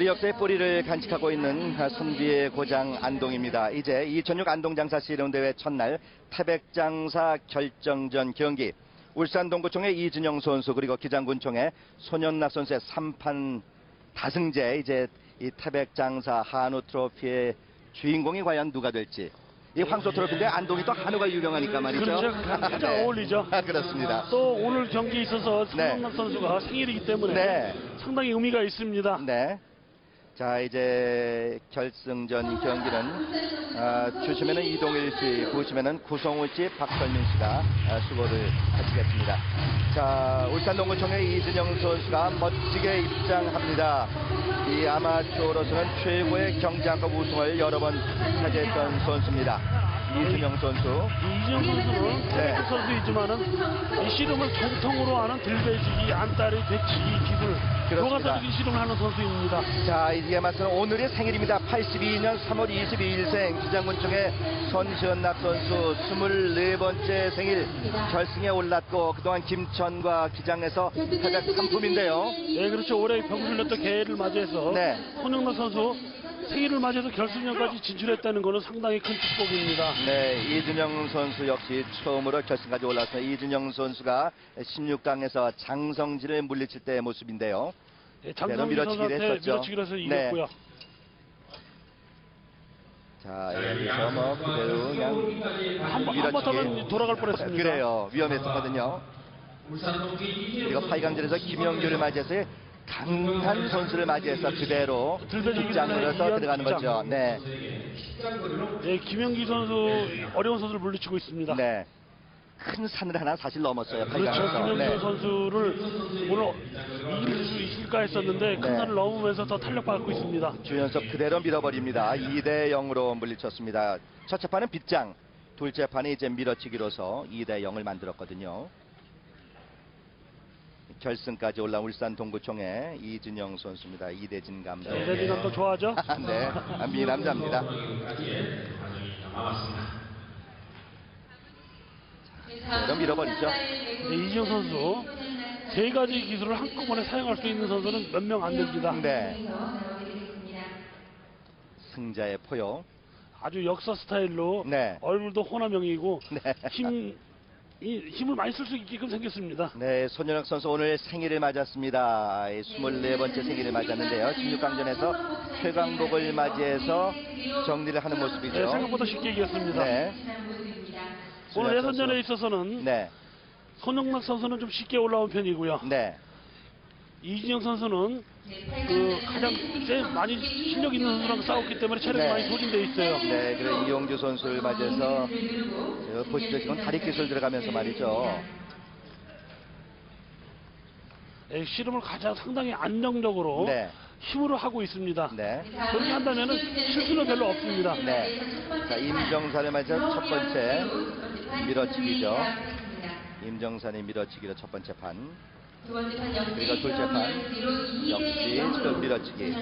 어, 우리 역사의 뿌리를 간직하고 있는 아, 선비의 고장 안동입니다. 이제 2006 안동장사 씨름대회 첫날 태백장사 결정전 경기 울산 동구청의 이진영 선수 그리고 기장군청의 손연나 선수의 3판 다승제 이제 이 태백장사 한우 트로피의 주인공이 과연 누가 될지 이 황소 트로피인데 안동이 또 한우가 유명하니까 말이죠. 그렇죠. 가장 어울리죠. 아, 그렇습니다. 또 오늘 경기에 있어서 네. 손흥민 선수가 생일이기 때문에 네. 상당히 의미가 있습니다. 네. 자 이제 결승전 경기는 아, 주심에는 이동일 씨, 부심에는 구성우 씨, 박설민 씨가 아, 수고를 하시겠습니다. 자 울산 농구청의 이진영 선수가 멋지게 입장합니다. 이 아마추어로서는 최고의 경장급 우승을 여러 번 차지했던 선수입니다. 이진영 선수. 이지영 선수는 네. 선수이지만은 이 씨름을 정통으로 하는 들배지기, 안따리, 배치기, 기술. 교과서적인 씨름을 하는 선수입니다. 자, 이에 맞서는 오늘의 생일입니다. 82년 3월 22일생 기장군청의 선시현낙 선수 24번째 생일 결승에 올랐고 그동안 김천과 기장에서 태백 3품인데요. 네, 그렇죠. 올해 병술렸던 개를 맞이해서 네. 손흥민 선수 생일을 맞이해서 결승전까지 진출했다는 것은 상당히 큰 축복입니다. 네, 이준영 선수 역시 처음으로 결승까지 올랐습니다. 이준영 선수가 16강에서 장성진을 물리칠 때의 모습인데요. 네, 밀어치기를 선수한테 했었죠. 밀어치기로 해서 네. 이겼고요. 자, 여기서 뭐 그대로 그냥 한번 한번 더면 돌아갈 뻔했습니다. 그래요. 위험했었거든요. 그리고 8강전에서 김영규를 맞이해서 강한 선수를 맞이해서 그대로 위한 들어가는. 거죠. 네. 네, 김영기 선수 어려운 선수를 물리치고 있습니다. 네. 큰 산을 하나 사실 넘었어요. 그렇죠. 8강에서. 김영기 네. 선수를 오늘 이길 수 있을까 했었는데 큰 네. 산을 넘으면서 더 탄력받고 있습니다. 주연석 그대로 밀어버립니다. 2대 0으로 물리쳤습니다. 첫째 판은 빗장, 둘째 판이 이제 밀어치기로서 2대 0을 만들었거든요. 결승까지 올라온 울산 동구청의 이진영 선수입니다. 이대진 감독. 이대진 감독 좋아하죠? 네, 아, 미남자입니다. 그럼 밀어버리죠. 네, 이지영 선수 세 가지 기술을 한꺼번에 사용할 수 있는 선수는 몇 명 안 됩니다. 네. 승자의 포효. 아주 역사 스타일로 네. 얼굴도 호남형이고 네. 힘, 이, 힘을 많이 쓸 수 있게끔 생겼습니다. 네, 손현욱 선수 오늘 생일을 맞았습니다. 24번째 생일을 맞았는데요. 16강전에서 최강복을 맞이해서 정리를 하는 네, 모습이죠. 생각보다 쉽게 이겼습니다. 네. 오늘 예선전에. 있어서는 네, 손흥락 선수는 좀 쉽게 올라온 편이고요. 네, 이진영 선수는 그 가장 세 많이 실력 있는 선수랑 싸웠기 때문에 체력이 네. 많이 소진돼 있어요. 네. 그리고 이용주 선수를 맞이해서 저 보시죠. 지금 다리 기술 들어가면서 말이죠. 네, 씨름을 가장 상당히 안정적으로 네, 힘으로 하고 있습니다. 네, 그렇게 한다면은 실수는 별로 없습니다. 네. 자, 임정산을 맞이해서 첫 번째 밀어치기죠. 임정산이 밀어치기로 첫 번째 판. 그리고 둘째 판 역시 지금 밀어치기.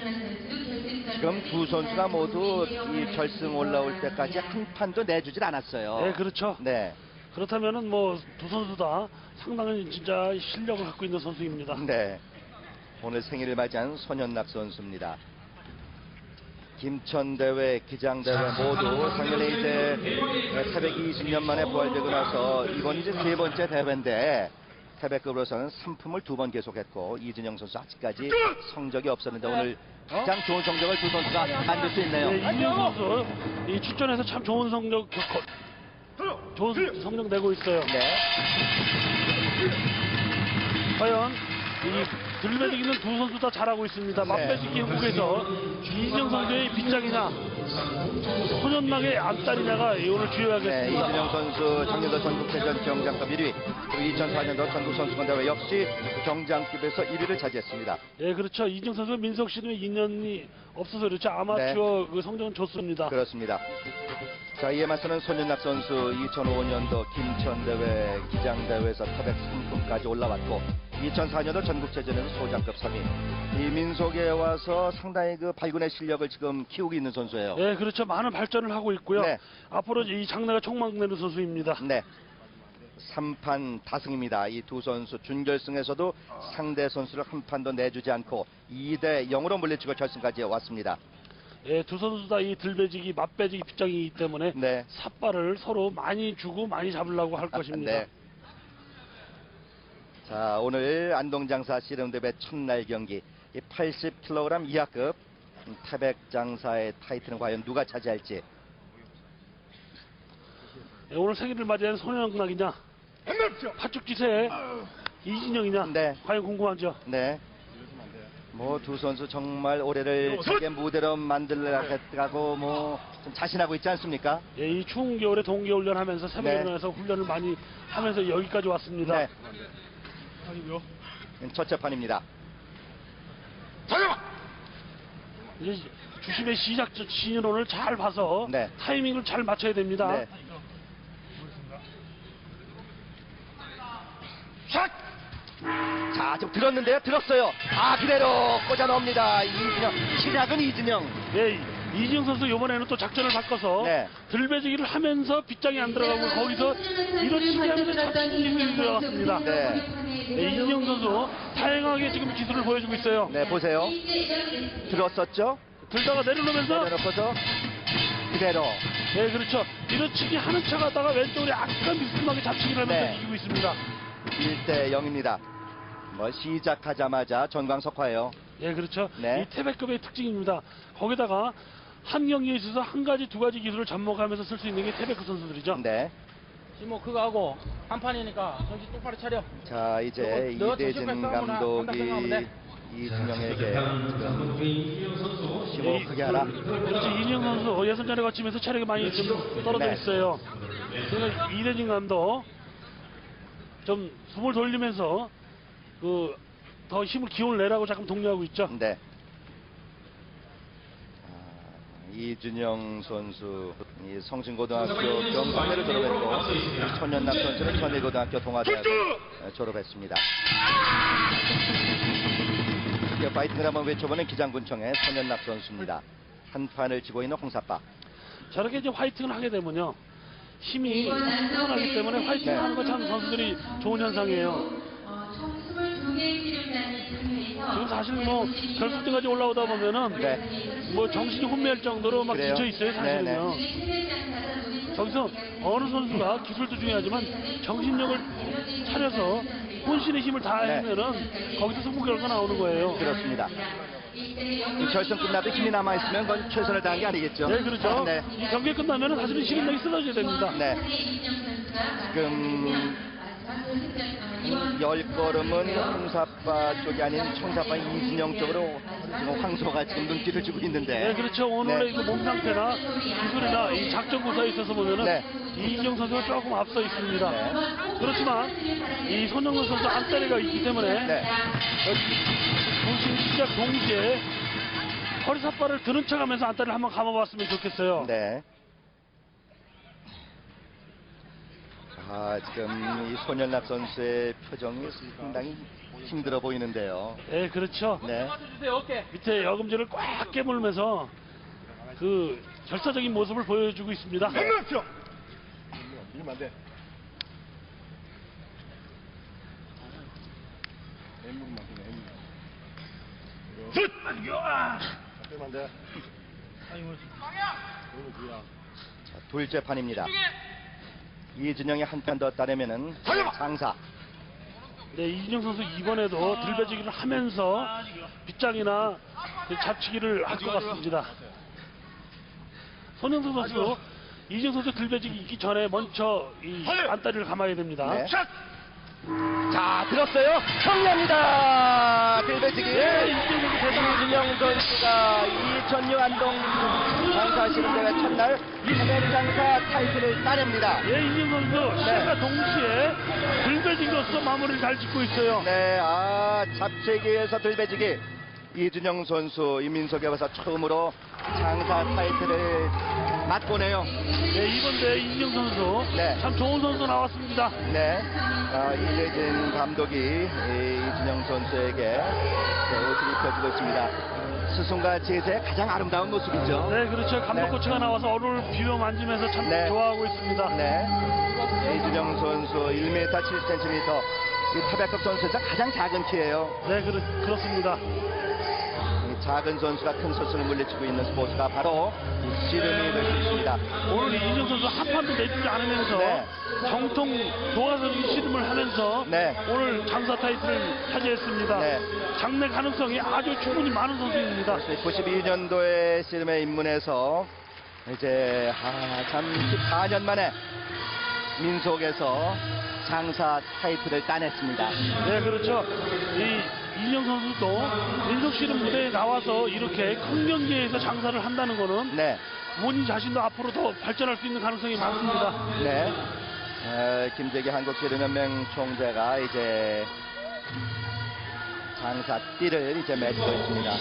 지금 두 선수가 모두 이 결승 올라올 때까지 한 판도 내주질 않았어요. 네, 그렇죠. 네, 그렇다면은 뭐 두 선수 다 상당한 진짜 실력을 갖고 있는 선수입니다. 네. 오늘 생일을 맞이한 손현락 선수입니다. 김천 대회, 기장 대회 모두 작년에 이제 태백 20년 만에 부활되고 나서 이번 이제 세 번째 대회인데 태백급으로서는 상품을 두 번 계속했고 이진영 선수 아직까지 성적이 없었는데 오늘 가장 좋은 성적을 두 선수가 만들 수 있네요. 네, 이진영 선수 이 출전해서 참 좋은 성적 거- 좋은 성적 내고 있어요. 네, 과연 이 들배지기는 두 선수 다 잘하고 있습니다. 네. 맞배지기 후에서 이진영 선수의 빗장이냐 손현락의 안달이냐가 오늘 네, 주요하겠습니다. 이진영 선수 작년도 전국대전 경장급 1위, 그리고 2004년도 전국 선수권 대회 역시 경장급에서 1위를 차지했습니다. 네, 그렇죠. 이진영 선수 민석 씨는 인연이 없어서 그렇죠. 아마추어 그 성적은 좋습니다. 네. 그렇습니다. 자, 이에 맞서는 손윤락 선수 2005년도 김천대회 기장대회에서 태백 3품까지 올라왔고 2004년도 전국체전에서 소장급 3위. 이 민속에 와서 상당히 그 발군의 실력을 지금 키우고 있는 선수예요. 네, 그렇죠. 많은 발전을 하고 있고요. 네. 앞으로 이 장래가 촉망되는 선수입니다. 네. 3판 다승입니다. 이 두 선수 준결승에서도 상대 선수를 한 판도 내주지 않고 2대 0으로 물리치고 결승까지 왔습니다. 예, 두 선수 다 이 들배지기, 맞배지기 빗장이기 때문에 네. 삿발을 서로 많이 주고 많이 잡으려고 할 것입니다. 네. 자, 오늘 안동장사 씨름대회 첫날 경기 이 80kg 이하급 태백장사의 타이틀은 과연 누가 차지할지 예, 오늘 생일을 맞이한 소년락이냐, 파죽지세 이진영이냐, 네. 과연 궁금하죠. 네. 뭐 두 선수 정말 올해를 자기의 무대로 만들려고 뭐좀 자신하고 있지 않습니까? 예, 이 추운 겨울에 동계 훈련하면서 새벽에 네. 일어나서 훈련을 많이 하면서 여기까지 왔습니다. 네. 첫째 판입니다. 이제 주심의 시작 신인원을 잘 봐서 네. 타이밍을 잘 맞춰야 됩니다. 네. 샷! 자, 좀 들었는데요. 들었어요. 아, 그대로 꽂아 넣습니다. 이진영. 시작은 이진영. 예, 이진영 선수 이번에는 또 작전을 바꿔서 네. 들배지기를 하면서 빗장이 안 들어가고 거기서 이렇게 하면서 잡히는 들어갔습니다. 네. 네, 이진영 선수 다양하게 지금 기술을 보여주고 있어요. 네, 보세요. 들었었죠? 들다가 내려놓으면서 내려놓고서 그대로. 네 그렇죠 밀어치기 하는 척 하다가 왼쪽으로 약간 미스하게 잡치기를 하면서 네. 이기고 있습니다. 1대 0입니다. 뭐 시작하자마자 전광석화예요. 예 그렇죠 네. 이 태백급의 특징입니다. 거기다가 한 경기에 있어서 한 가지 두 가지 기술을 접목하면서 쓸 수 있는 게 태백급 선수들이죠. 네. 지모 그거 하고 한 판이니까 정신 똑바로 차려. 자, 이제 너- 너 이대진 정신 하거나 감독이 한다 생각하면 이준영에게 지금 심호 크게 하라. 그렇죠 이진영 선수 예선전에 거치면서 체력이 많이 좀 떨어져 네. 있어요. 그러니까 이대진 감독 좀 숨을 돌리면서 그 더 힘을 기운을 내라고 자꾸 독려하고 있죠. 네. 아, 이준영 선수 이 성신고등학교 경성대를 졸업했고 천연남 선수는 천일고등학교 동아대학을 어, 졸업했습니다. 파이팅을 한번 외쳐보는 기장군청의 천연납 선수입니다. 한 판을 쥐고 있는 홍사빠. 저렇게 이제 화이팅을 하게 되면요. 힘이 충분하기 때문에 화이팅 네. 하는 거 참 선수들이 좋은 현상이에요. 지금 사실 뭐 결승전까지 올라오다 보면은 네. 뭐 정신이 혼미할 정도로 막 그래요? 지쳐 있어요 사실은요. 저기서 어느 선수가 기술도 중요하지만 정신력을 차려서 혼신의 힘을 다하면은 거기서 승부 결과 나오는 거예요. 그렇습니다. 이 결승 끝나도 힘이 남아있으면 그건 최선을 다한 게 아니겠죠? 네 그렇죠. 네. 이 경기 끝나면은 사실은 힘력이 쓰러져야 됩니다. 네. 지금 열 걸음은 홍사빠 쪽이 아닌 청사빠 이진영 쪽으로 지금 황소가 지금 눈길을 주고 있는데. 네, 그렇죠. 오늘의 네. 그몸 상태나 기술이나 이 작전 구사에 있어서 보면은 네. 이인영 선수가 조금 앞서 있습니다. 네. 그렇지만 이 손정근 선수 안다리가 있기 때문에 네. 동시 시작 동시에 허리 삿발을 드는 척하면서 안다리를 한번 감아봤으면 좋겠어요. 네. 아, 지금 이 손연락 선수의 표정이 상당히 힘들어 보이는데요. 네, 그렇죠. 네. 밑에 여금질을 꽉 깨물면서 그 결사적인 모습을 보여주고 있습니다. 자, 둘째 판입니다. 이준영이 한 판 더 따내면은 장사. 네, 이진영 선수 이번에도 들배지기를 하면서 빗장이나 그 잡치기를 할 것 같습니다. 손영수 선수, 이진영 선수 들배지기 있기 전에 먼저 이 안다리를 감아야 됩니다. 네. 자, 들었어요? 청량이다! 들배지기! 네, 이진영 선수 선수가 2006 안동 장사 시름 대회 첫날 태백장사 타이틀을 따냅니다. 예, 이진영 선수 시작과 동시에 들배지기로서 마무리를 잘 짓고 있어요. 네, 아, 잡채기에서 들배지기. 이준영 선수, 이민석에 와서 처음으로 장사 타이틀을 맛보네요. 네, 이번 대회 이진영 선수 네. 참 좋은 선수 나왔습니다. 네. 아, 이재진 감독이 이 이진영 선수에게 네, 옷을 입혀주고 있습니다. 스승과 제자의 가장 아름다운 모습이죠. 네, 그렇죠. 감독 네. 코치가 나와서 얼굴 비벼 만지면서 참 네. 좋아하고 있습니다. 네. 이준영 선수 1m 7cm. 이 타백급 선수에서 가장 작은 키예요. 네, 그렇, 그렇습니다. 이 작은 선수가 큰 선수를 물리치고 있는 스포츠가 바로 이 씨름이 될 수 있습니다. 오늘 이진영 선수 한 판도 내주지 않으면서 네. 정통 도화선수 씨름을 하면서 네. 오늘 장사 타이틀을 차지했습니다. 네. 장래 가능성이 아주 충분히 많은 선수입니다. 92년도에 씨름에 입문해서 이제 아, 참 14년 만에 민속에서 장사 타이틀을 따냈습니다. 네, 그렇죠. 이 이진영 선수도 민속 씨름 무대에 나와서 이렇게 큰 경기에서 장사를 한다는 거는 네, 본인 자신도 앞으로 더 발전할 수 있는 가능성이 많습니다. 네. 어, 김재기 한국씨름연맹 총재가 이제 장사 띠를 이제 맺고 있습니다.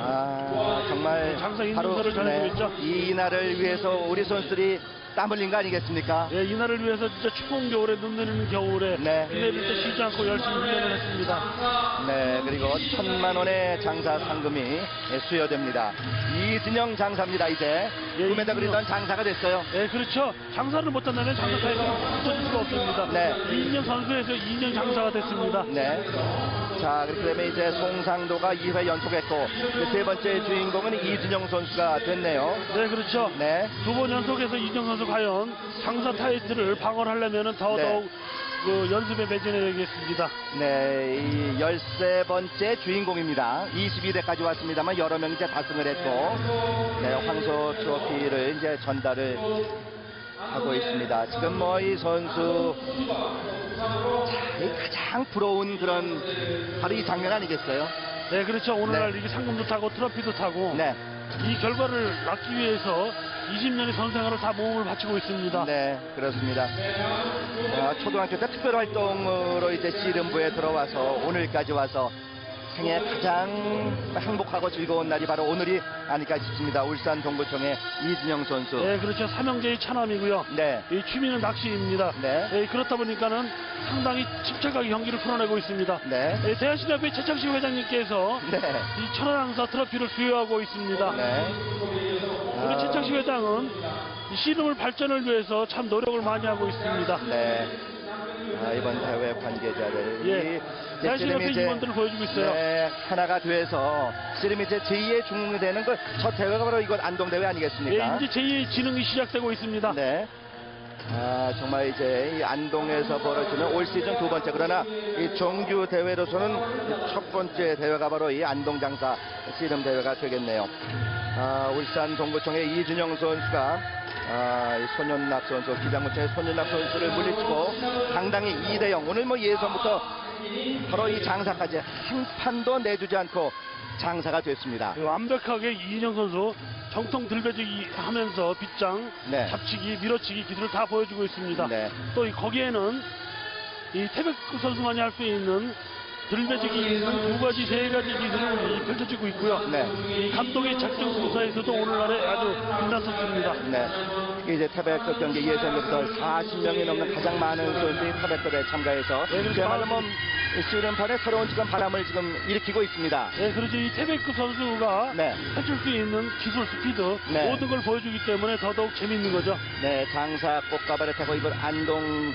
아 정말 장사 인증서를 바로 네, 있죠. 이 날을 위해서 우리 선수들이 땀 흘린 거 아니겠습니까? 네, 이날을 위해서 진짜 추운 겨울에 눈 내리는 겨울에 네. 힘내볼 때 쉬지 않고 열심히 훈련을 했습니다. 네, 그리고 천만 원의 장사 상금이 수여됩니다. 이진영 장사입니다, 이제. 예, 이진영. 그리던 장사가 됐어요. 네, 그렇죠. 장사를 못한다면 장사 타이가 붙어질 수가 없습니다. 네. 2년 선수에서 2년 장사가 됐습니다. 네. 자, 그렇게 되면 이제 송상도가 2회 연속했고, 그세 번째 주인공은 이진영 선수가 됐네요. 네, 그렇죠. 네. 두 번 연속해서 이정 선수 과연 장사 타이틀을 방어하려면 더더욱 그 연습에 매진해야겠습니다. 네, 이 13번째 주인공입니다. 22대까지 왔습니다만 여러 명 이제 다승을 했고, 네, 황소 트로피를 이제 전달을 있습니다. 지금 뭐 이 선수, 가장 부러운 그런 바로 이 장면 아니겠어요? 네, 그렇죠. 오늘날 네. 이게 상금도 타고 트로피도 타고 네, 이 결과를 낳기 위해서 20년의 선생활을 다 몸을 바치고 있습니다. 네, 그렇습니다. 아, 초등학교 때 특별 활동으로 이제 씨름부에 들어와서 오늘까지 와서 생애 가장 행복하고 즐거운 날이 바로 오늘이 아닐까 싶습니다. 울산 동구청의 이진영 선수. 네, 그렇죠. 삼형제의 차남이고요. 네. 이 취미는 낚시입니다. 네. 네, 그렇다 보니까는 상당히 침착하게 경기를 풀어내고 있습니다. 네. 네, 대한신협회 최창식 회장님께서 네. 이 천안 항사 트로피를 수여하고 있습니다. 네. 우리 아, 최창식 회장은 이 씨름을 발전을 위해서 참 노력을 많이 하고 있습니다. 네. 아, 이번 대회 관계자들. 예. 이제, 임원들을 보여주고 있어요. 네, 하나가 돼서 씨름이 이제 제2의 중흥이 되는 그첫 대회가 바로 이곳 안동 대회 아니겠습니까? 예, 이제 제2의 진흥이 시작되고 있습니다. 네. 아, 정말 이제 이 안동에서 벌어지는 올 시즌 두 번째 그러나 이 정규 대회로서는 첫 번째 대회가 바로 이 안동 장사 씨름 대회가 되겠네요. 아, 울산 동구청의 이준영 선수가 아, 이 손연락 선수 기장구청의 손연락 선수를 물리치고 상당히 2대 0 오늘 뭐 예선부터 바로 이 장사까지 한 판도 내주지 않고 장사가 됐습니다. 완벽하게 이인영 선수 정통 들배지기 하면서 빗장, 네. 잡치기, 밀어치기 기술을 다 보여주고 있습니다. 네. 또이 거기에는 이 태백구 선수만이 할 수 있는 들배지기 있는 두 가지, 세 가지 기술을 이 펼쳐지고 있고요. 네. 이 감독의 작전 수사에서도 오늘날에 아주 선수입니다. 네. 특히 이제 태백급 경기 예선부터 40명이 넘는 가장 많은 선수들이 태백급에 참가해서 네, 그렇죠. 그야말로 뭐 씨름판에 새로운 지금 바람을 지금 일으키고 있습니다. 네, 그렇죠. 이 태백구 선수가 네. 펼칠 수 있는 기술, 스피드 네. 모든 걸 보여주기 때문에 더더욱 재밌는 거죠. 네, 장사 꽃가발을 타고 이번 안동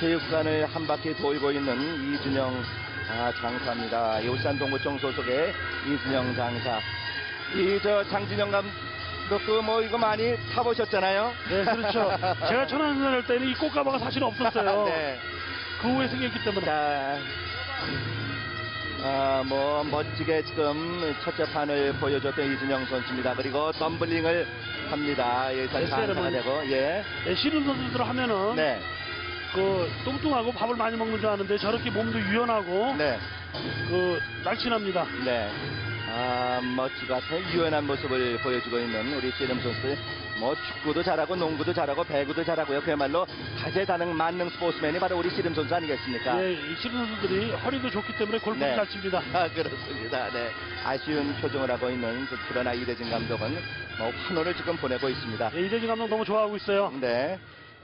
체육관을 한 바퀴 돌고 있는 이준영 아, 장사입니다. 이 울산 동구청 소속의 이준영 장사. 이 저 장진영 감독도 뭐 이거 많이 타보셨잖아요. 네, 그렇죠. 제가 천안을 할 때는 이 꽃가마가 사실 없었어요. 네. 그 후에 생겼기 때문에. 자, 아, 뭐 멋지게 지금 첫째 판을 보여줬던 이준영 선수입니다. 그리고 덤블링을 합니다. 여기서 네, 장사가. 되고, 예, 네, 쉬는 선수들 하면은 네, 그 뚱뚱하고 밥을 많이 먹는 줄 아는데 저렇게 몸도 유연하고 네, 그 날씬합니다. 네. 아, 멋지고 아주 유연한 모습을 보여주고 있는 우리 씨름 선수들. 뭐 축구도 잘하고 농구도 잘하고 배구도 잘하고요. 그야말로 다재다능 만능 스포츠맨이 바로 우리 씨름 선수 아니겠습니까? 예, 이 씨름 선수들이 허리도 좋기 때문에 골프를 네. 잘 칩니다. 아, 그렇습니다. 네. 아쉬운 표정을 하고 있는 그- 그러나 이대진 감독은 뭐 환호를 지금 보내고 있습니다. 예, 이대진 감독 너무 좋아하고 있어요. 네.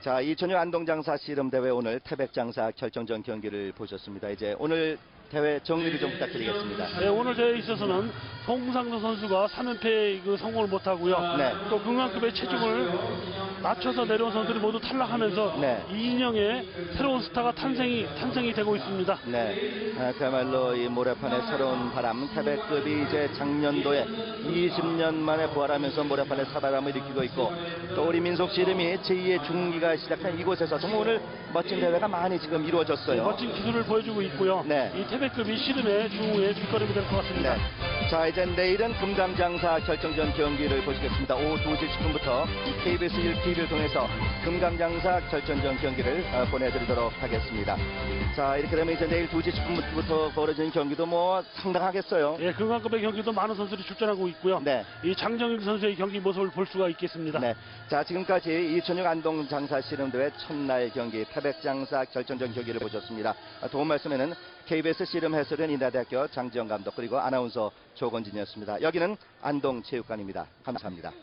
자, 2006 안동장사 씨름 대회 오늘 태백장사 결정전 경기를 보셨습니다. 이제 오늘 대회 정리를 좀 부탁드리겠습니다. 네, 오늘 대회에 있어서는 송상도 선수가 3연패 그 성공을 못하고요. 네. 또 금강급의 체중을 낮춰서 내려온 선수들이 모두 탈락하면서 네. 이인영의 새로운 스타가 탄생이 탄생이 되고 있습니다. 네. 아, 그야말로 이 모래판의 새로운 바람, 태백급이 이제 작년도에 20년 만에 부활하면서 모래판의 사바람을 일으키고 있고 또 우리 민속 씨름이 제2의 중기가 시작한 이곳에서 정말 오늘 멋진 대회가 많이 지금 이루어졌어요. 멋진 기술을 보여주고 있고요. 네. 이 태백급이 씨름의 중후의 길거림이 될 것 같습니다. 네. 자, 이제 내일은 금강장사 결정전 경기를 보시겠습니다. 오후 2시 10분부터 KBS 1TV를 통해서 금강장사 결정전 경기를 어, 보내드리도록 하겠습니다. 자, 이렇게 되면 이제 내일 2시 10분부터 벌어지는 경기도 뭐 상당하겠어요. 예, 금강급의 경기도 많은 선수들이 출전하고 있고요. 네. 이 장정일 선수의 경기 모습을 볼 수가 있겠습니다. 네. 자, 지금까지 2006 안동 장사 씨름대회 첫날 경기 태백장사 결정전 경기를 보셨습니다. 아, 도움 말씀에는 KBS 씨름 해설위원 인하대학교 장지영 감독 그리고 아나운서 조건진이었습니다. 여기는 안동 체육관입니다. 감사합니다.